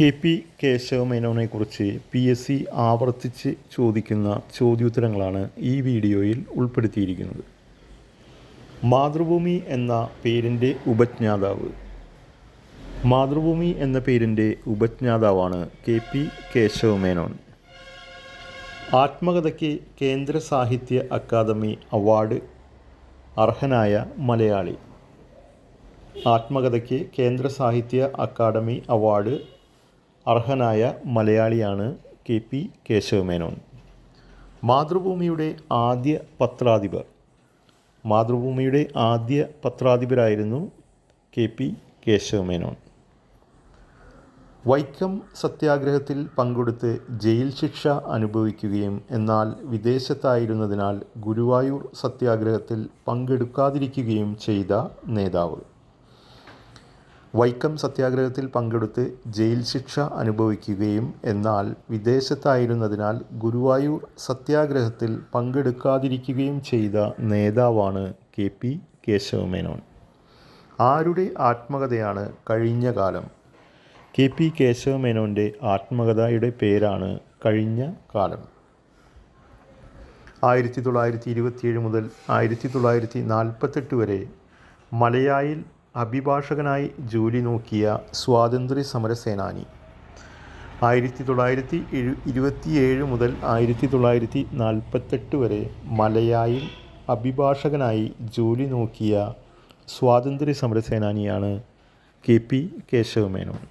K P കേശവമേനോനെക്കുറിച്ച് P S C ആവർത്തിച്ച് ചോദിക്കുന്ന ചോദ്യോത്തരങ്ങളാണ് ഈ വീഡിയോയിൽ ഉൾപ്പെടുത്തിയിരിക്കുന്നത്. മാതൃഭൂമി എന്ന പേരിന്റെ ഉപജ്ഞാതാവ്. മാതൃഭൂമി എന്ന പേരിന്റെ ഉപജ്ഞാതാവാണ് കെ പി കേശവമേനോൻ. ആത്മകഥയ്ക്ക് കേന്ദ്ര സാഹിത്യ അക്കാദമി അവാർഡ് അർഹനായ മലയാളി. ആത്മകഥയ്ക്ക് കേന്ദ്ര സാഹിത്യ അക്കാദമി അവാർഡ് അർഹനായ മലയാളിയാണ് കെ പി കേശവമേനോൻ. മാതൃഭൂമിയുടെ ആദ്യ പത്രാധിപർ. മാതൃഭൂമിയുടെ ആദ്യ പത്രാധിപരായിരുന്നു കെ പി കേശവമേനോൻ. വൈക്കം സത്യാഗ്രഹത്തിൽ പങ്കെടുത്ത് ജയിൽ ശിക്ഷ അനുഭവിക്കുകയും എന്നാൽ വിദേശത്തായിരുന്നതിനാൽ ഗുരുവായൂർ സത്യാഗ്രഹത്തിൽ പങ്കെടുക്കാതിരിക്കുകയും ചെയ്ത നേതാവ്. വൈക്കം സത്യാഗ്രഹത്തിൽ പങ്കെടുത്ത് ജയിൽ ശിക്ഷ അനുഭവിക്കുകയും എന്നാൽ വിദേശത്തായിരുന്നതിനാൽ ഗുരുവായൂർ സത്യാഗ്രഹത്തിൽ പങ്കെടുക്കാതിരിക്കുകയും ചെയ്ത നേതാവാണ് കെ പി കേശവമേനോൻ. ആരുടെ ആത്മകഥയാണ് കഴിഞ്ഞ കാലം? കെ പി കേശവമേനോന്റെ ആത്മകഥയുടെ പേരാണ് കഴിഞ്ഞ കാലം. ആയിരത്തി തൊള്ളായിരത്തി ഇരുപത്തിയേഴ് മുതൽ ആയിരത്തി തൊള്ളായിരത്തി നാൽപ്പത്തെട്ട് വരെ മലയായിൽ അഭിഭാഷകനായി ജോലി നോക്കിയ സ്വാതന്ത്ര്യ സമര സേനാനി ആയിരത്തി തൊള്ളായിരത്തി എഴു ഇരുപത്തിയേഴ് മുതൽ ആയിരത്തി തൊള്ളായിരത്തി നാൽപ്പത്തെട്ട് വരെ മലയായിൽ അഭിഭാഷകനായി ജോലി നോക്കിയ സ്വാതന്ത്ര്യ സമര സേനാനിയാണ് കെ പി കേശവമേനോൻ.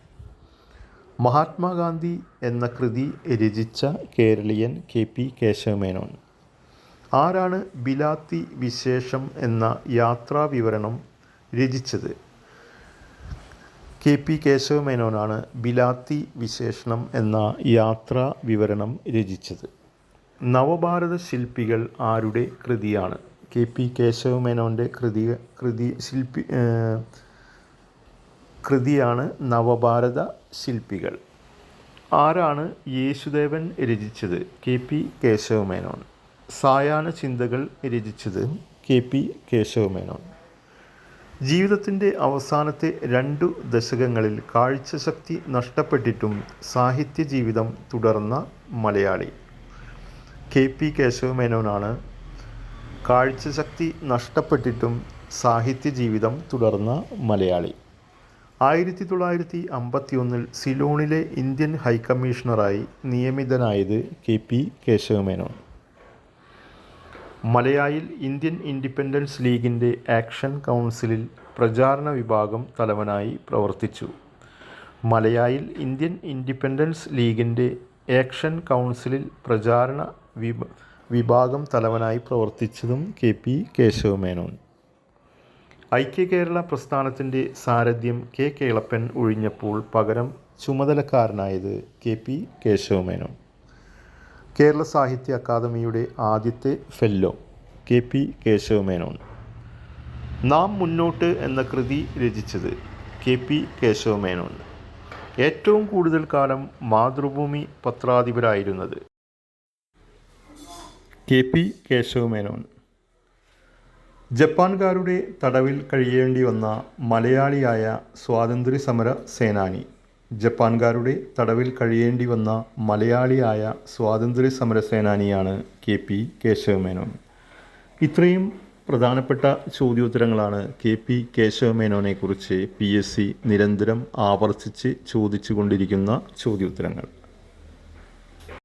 മഹാത്മാഗാന്ധി എന്ന കൃതി രചിച്ച കേരളീയൻ കെ പി കേശവമേനോൻ. ആരാണ് ബിലാത്തി വിശേഷം എന്ന യാത്രാവിവരണം രചിച്ചത്. കെ പി കേശവമേനോനാണ് ബിലാത്തി വിശേഷണം എന്ന യാത്രാ വിവരണം രചിച്ചത്. നവഭാരത ശില്പികൾ ആരുടെ കൃതിയാണ്? കെ പി കേശവമേനോന്റെ കൃതി കൃതി ശില്പി കൃതിയാണ് നവഭാരത ശില്പികൾ. ആരാണ് യേശുദേവൻ രചിച്ചത്? കെ പി കേശവമേനോൻ സായാഹ്ന ചിന്തകൾ രചിച്ചത് കെ പി കേശവമേനോൻ ജീവിതത്തിന്റെ അവസാനത്തെ രണ്ടു ദശകങ്ങളിൽ കാഴ്ചശക്തി നഷ്ടപ്പെട്ടിട്ടും സാഹിത്യ ജീവിതം തുടർന്ന മലയാളി. കെ പി കേശവമേനോനാണ് കാഴ്ചശക്തി നഷ്ടപ്പെട്ടിട്ടും സാഹിത്യ ജീവിതം തുടർന്ന മലയാളി. ആയിരത്തി തൊള്ളായിരത്തി അമ്പത്തി ഒന്നിൽ സിലോണിലെ ഇന്ത്യൻ ഹൈക്കമ്മീഷണറായി നിയമിതനായത് കെ പി കേശവമേനോൻ. മലയായിൽ ഇന്ത്യൻ ഇൻഡിപെൻഡൻസ് ലീഗിന്റെ ആക്ഷൻ കൗൺസിലിൽ പ്രചാരണ വിഭാഗം തലവനായി പ്രവർത്തിച്ചു. മലയായിൽ ഇന്ത്യൻ ഇൻഡിപെൻഡൻസ് ലീഗിന്റെ ആക്ഷൻ കൗൺസിലിൽ പ്രചാരണ വിഭാഗം തലവനായി പ്രവർത്തിച്ചതും കെ പി കേശവമേനോൻ. ഐക്യ കേരള പ്രസ്ഥാനത്തിന്റെ സാരഥ്യം കെ കേളപ്പൻ ഒഴിഞ്ഞപ്പോൾ പകരം ചുമതലക്കാരനായത് കെ പി കേശവമേനോൻ. കേരള സാഹിത്യ അക്കാദമിയുടെ ആദ്യത്തെ ഫെല്ലോ കെ പി കേശവമേനോൻ. നാം മുന്നോട്ട് എന്ന കൃതി രചിച്ചത് കെ പി കേശവമേനോൻ. ഏറ്റവും കൂടുതൽ കാലം മാതൃഭൂമി പത്രാധിപരായിരുന്നത് കെ പി കേശവമേനോൻ. ജപ്പാൻകാരുടെ തടവിൽ കഴിയേണ്ടി വന്ന മലയാളിയായ സ്വാതന്ത്ര്യ സമര സേനാനി ജപ്പാൻകാരുടെ തടവിൽ കഴിയേണ്ടി വന്ന മലയാളിയായ സ്വാതന്ത്ര്യ സമര സേനാനിയാണ് കെ പി കേശവമേനോൻ. ഇത്രയും പ്രധാനപ്പെട്ട ചോദ്യോത്തരങ്ങളാണ് കെ പി കേശവമേനോനെക്കുറിച്ച് പി എസ് സി നിരന്തരം ആവർത്തിച്ച് ചോദിച്ചു കൊണ്ടിരിക്കുന്ന ചോദ്യോത്തരങ്ങൾ.